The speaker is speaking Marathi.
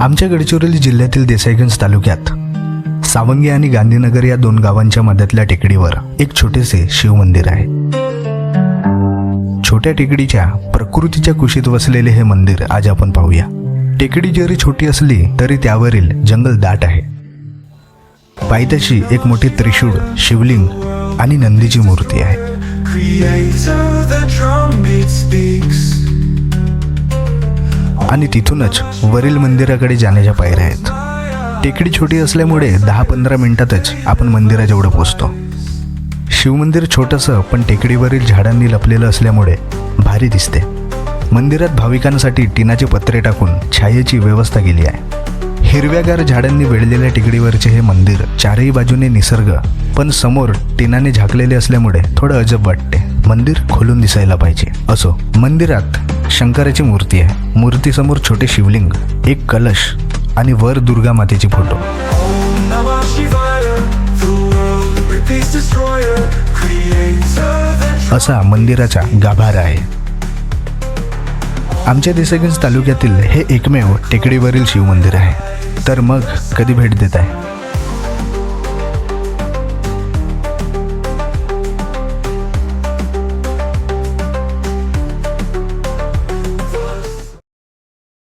आमच्या गडचिरोली जिल्ह्यातील देसाईगंज तालुक्यात सावंगी आणि गांधीनगर या दोन गावांच्या मध्यातल्या टेकडीवर एक छोटेसे शिवमंदिर आहे. छोट्या टेकडीच्या प्रकृतीच्या कुशीत वसलेले हे मंदिर आज आपण पाहूया. टेकडी जरी छोटी असली तरी त्यावरील जंगल दाट आहे. पायथ्याशी एक मोठी त्रिशूळ शिवलिंग आणि नंदीची मूर्ती आहे. आणि तिथूनच वरील मंदिराकडे जाण्याच्या पायऱ्या आहेत. टेकडी छोटी असल्यामुळे दहा पंधरा मिनिटातच आपण मंदिराजवळ पोचतो. शिवमंदिर छोटंसं पण टेकडीवरील झाडांनी लपलेलं असल्यामुळे भारी दिसते. मंदिरात भाविकांसाठी टिनाचे पत्रे टाकून छायेची व्यवस्था केली आहे. हिरव्यागार झाडांनी वेढलेल्या टेकडीवरचे हे मंदिर चारही बाजूने निसर्ग पण समोर टिनाने झाकलेले असल्यामुळे थोडं अजब वाटते. मंदिर खोलून दिसायला पाहिजे. असो मंदिरात शंकराची मूर्ती आहे. मूर्तीसमोर छोटे शिवलिंग एक कलश आणि वर दुर्गा मातेचे फोटो. असा मंदिराचा गाभारा आहे. आमच्या देसाईगंज तालुक्यातील हे एकमेव टेकडीवरील शिवमंदिर आहे. तर मग कधी भेट देत आहे?